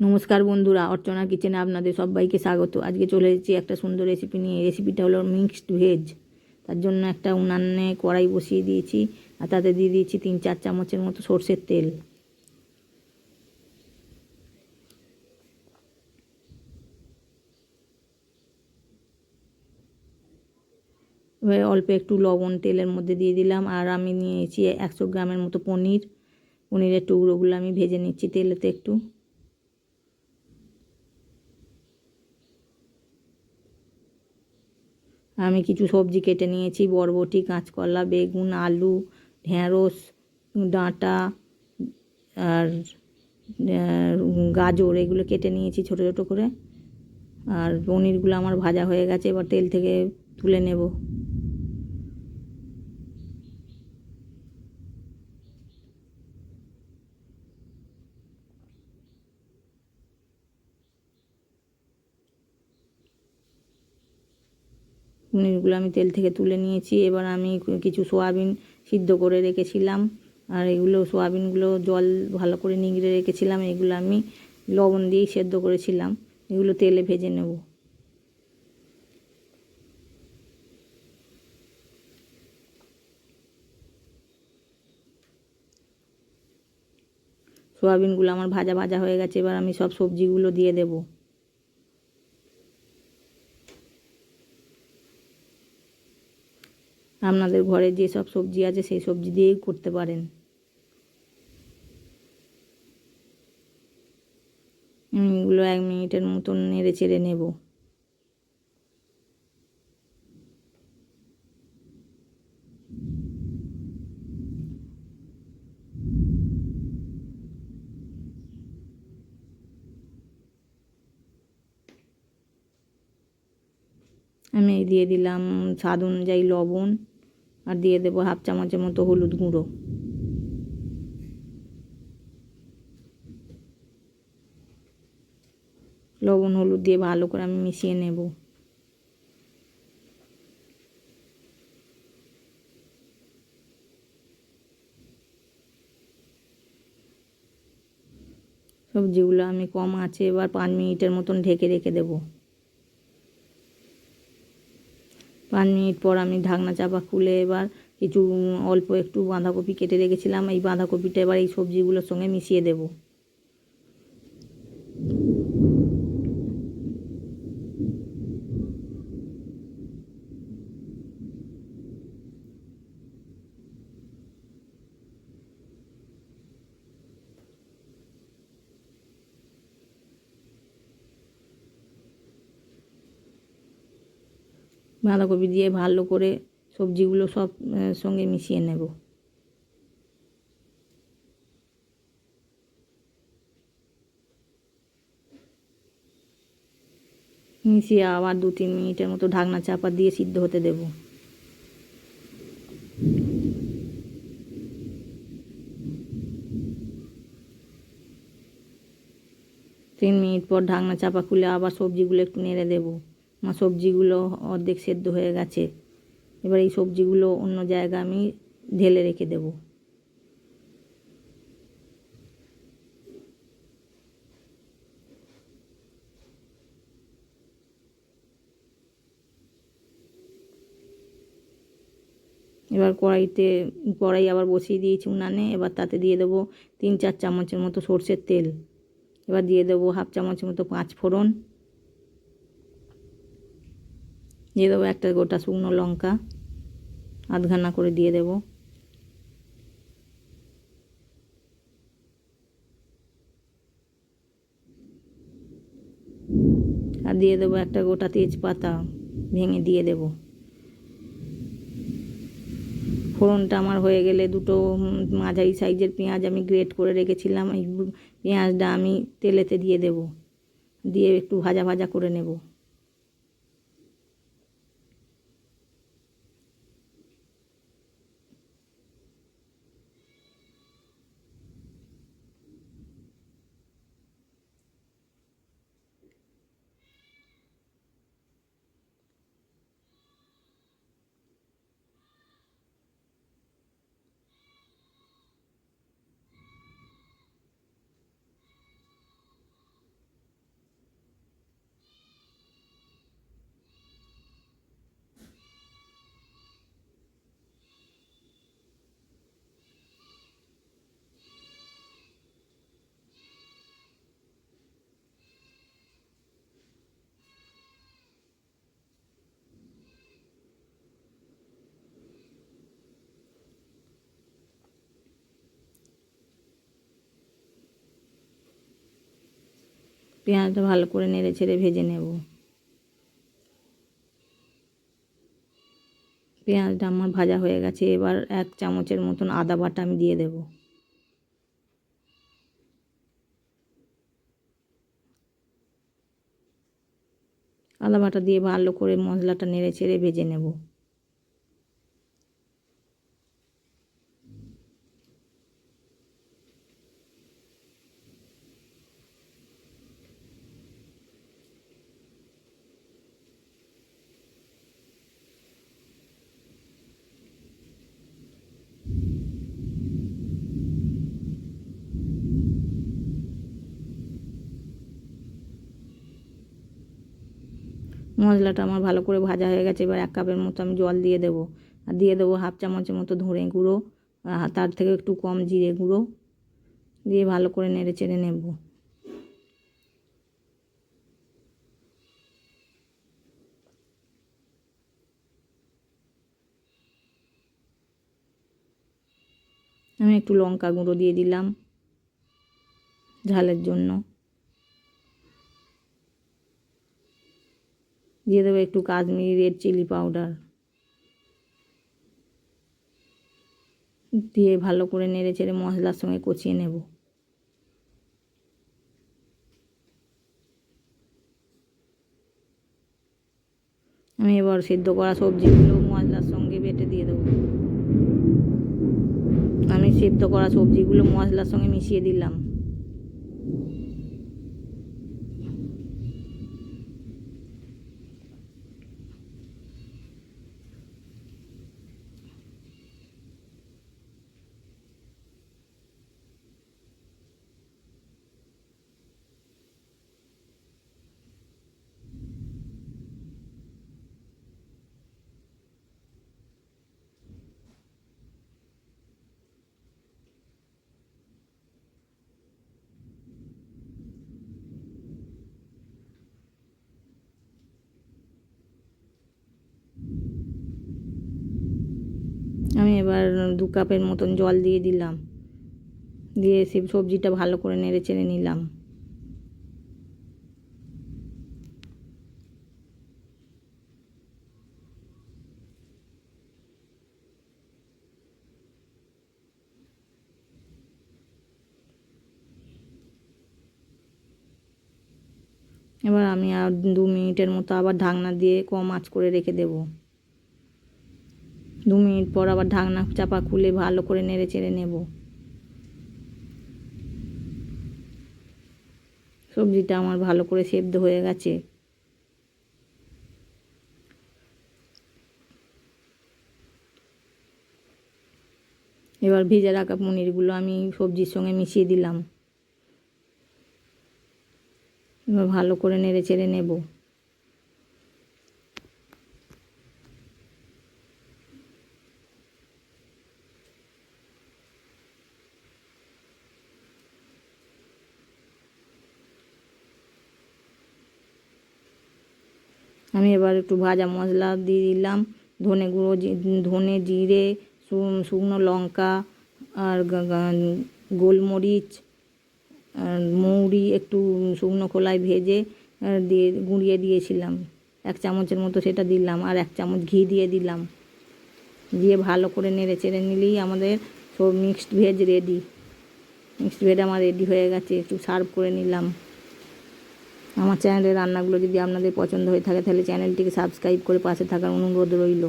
নমস্কার বন্ধুরা, অর্চনা কিচেনে আপনাদের সবাইকে স্বাগত। আজকে চলে এসেছি একটা সুন্দর রেসিপি নিয়ে। রেসিপিটা হলো মিক্সড ভেজ তার জন্য একটা উনানে কড়াই বসিয়ে দিয়েছি, আর তাতে দিয়ে দিয়েছি তিন চার চামচের মতো সর্ষের তেল। এবার অল্প একটু লবণ তেলের মধ্যে দিয়ে দিলাম, আর আমি নিয়েছি একশো গ্রামের মতো পনির। পনিরের টুকরোগুলো আমি ভেজে নিচ্ছি তেলেতে একটু। আমি কিছু সবজি কেটে নিয়েছি, বরবটি, কাঁচকলা, বেগুন, আলু ঢ্যাঁড়স ডাঁটা, আর গাজর এগুলো কেটে নিয়েছি ছোটো ছোটো করে। আর পনিরগুলো আমার ভাজা হয়ে গেছে, এবার তেল থেকে তুলে নেব। পনিরগুলো আমি তেল থেকে তুলে নিয়েছি। এবার আমি কিছু সোয়াবিন সিদ্ধ করে রেখেছিলাম। আর এগুলো সোয়াবিনগুলো জল ভালো করে নিংড়ে রেখেছিলাম। এগুলো আমি লবণ দিয়েই সেদ্ধ করেছিলাম। এগুলো তেলে ভেজে নেব। সোয়াবিনগুলো আমার ভাজা ভাজা হয়ে গেছে। এবার আমি সব সবজিগুলো দিয়ে দেবো। আপনাদের ঘরে যেসব সবজি আছে, সেই সবজি দিয়েই করতে পারেন। এগুলো এক মিনিটের মতন নেড়ে চেড়ে নেব। আমি দিয়ে দিলাম স্বাদ অনুযায়ী লবণ। আর দিয়ে দেবো হাফ চামচের মতো হলুদ গুঁড়ো। লবণ, হলুদ দিয়ে ভালো করে আমি মিশিয়ে নেব। সবজিগুলো আমি কম আছে, এবার পাঁচ মিনিটের মতন ঢেকে রেখে দেবো। পাঁচ মিনিট পর আমি ঢাকনা চাপা খুলে এবার কিছু অল্প একটু বাঁধাকপি কেটে রেখেছিলাম। এই বাঁধাকপিটা এবার এই সবজিগুলোর সঙ্গে মিশিয়ে দেব। বাঁধাকপি দিয়ে ভালো করে সবজিগুলো সব সঙ্গে মিশিয়ে নেব। মিশিয়ে আবার দু তিন মিনিটের মতো ঢাকনা চাপা দিয়ে সিদ্ধ হতে দেব। তিন মিনিট পর ঢাকনা চাপা খুলে আবার সবজিগুলো একটু নেড়ে দেবো। সবজিগুলো অর্ধেক সেদ্ধ হয়ে গেছে। এবার এই সবজিগুলো অন্য জায়গা আমি ঢেলে রেখে দেব। এবার কড়াইতে, কড়াই আবার বসিয়ে দিয়েছি উনানে। এবার তাতে দিয়ে দেবো তিন চার চামচের মতো সর্ষের তেল। এবার দিয়ে দেবো হাফ চামচের মতো পাঁচ ফোড়ন দিয়ে দেবো একটা গোটা শুকনো লঙ্কা আধঘানা করে দিয়ে দেব। আর দিয়ে দেবো একটা গোটা তেজপাতা ভেঙে দিয়ে দেব। ফোড়নটা আমার হয়ে গেলে দুটো মাঝারি সাইজের পেঁয়াজ আমি গ্রেট করে রেখেছিলাম, এই পেঁয়াজটা আমি তেলেতে দিয়ে দেব। দিয়ে একটু ভাজা ভাজা করে নেব। পেঁয়াজটা ভালো করে নেড়ে ছেড়ে ভেজে নেব। পেঁয়াজটা আমার ভাজা হয়ে গেছে, এবার এক চামচের মতন আদা বাটা আমি দিয়ে দেব। আদা বাটা দিয়ে ভালো করে মশলাটা নেড়ে ছেড়ে ভেজে নেব। মশলাটা আমার ভালো করে ভাজা হয়ে গেছে, এবার এক কাপের মতো আমি জল দিয়ে দেবো। আর দিয়ে দেবো হাফ চামচের মতো ধরে গুঁড়ো তার থেকে একটু কম জিরে গুঁড়ো, দিয়ে ভালো করে নেড়ে চেড়ে নেব। আমি একটু লঙ্কা গুঁড়ো দিয়ে দিলাম ঝালের জন্য। দিয়ে দেবো একটু কাশ্মীরি রেড চিলি পাউডার দিয়ে ভালো করে নেড়ে চেড়ে মশলার সঙ্গে কচিয়ে নেব। আমি এবার সিদ্ধ করা সবজিগুলো মশলার সঙ্গে বেটে দিয়ে দেবো। আমি সিদ্ধ করা সবজিগুলো মশলার সঙ্গে মিশিয়ে দিলাম আমি এবার দু কাপের মতন জল দিয়ে দিলাম। দিয়ে সে সবজিটা ভালো করে নেড়ে চেড়ে নিলাম। এবার আমি আর দু মিনিটের মতো আবার ঢাকনা দিয়ে কম আঁচ করে রেখে দেব। দু মিনিট পর আবার ঢাকনা চাপা খুলে ভালো করে নেড়ে চেড়ে নেব। সবজিটা আমার ভালো করে সেদ্ধ হয়ে গেছে। এবার ভেজে রাখা পনিরগুলো আমি সবজির সঙ্গে মিশিয়ে দিলাম। এবার ভালো করে নেড়ে চেড়ে নেব। আমি এবার একটু ভাজা মশলা দিয়ে দিলাম। ধনে গুঁড়ো ধনে জিরে শুকনো লঙ্কা আর গোলমরিচ মৌরি একটু শুকনো খোলায় ভেজে দিয়ে গুঁড়িয়ে দিয়েছিলাম। এক চামচের মতো সেটা দিলাম আর এক চামচ ঘি দিয়ে দিলাম। দিয়ে ভালো করে নেড়ে চেড়ে নিলেই আমাদের সব mixed veg ready mixed veg আমার রেডি হয়ে গেছে, একটু সার্ভ করে নিলাম। আমার চ্যানেলের রান্নাগুলো যদি আপনাদের পছন্দ হয়ে থাকে, তাহলে চ্যানেলটিকে সাবস্ক্রাইব করে পাশে থাকার অনুরোধ রইল।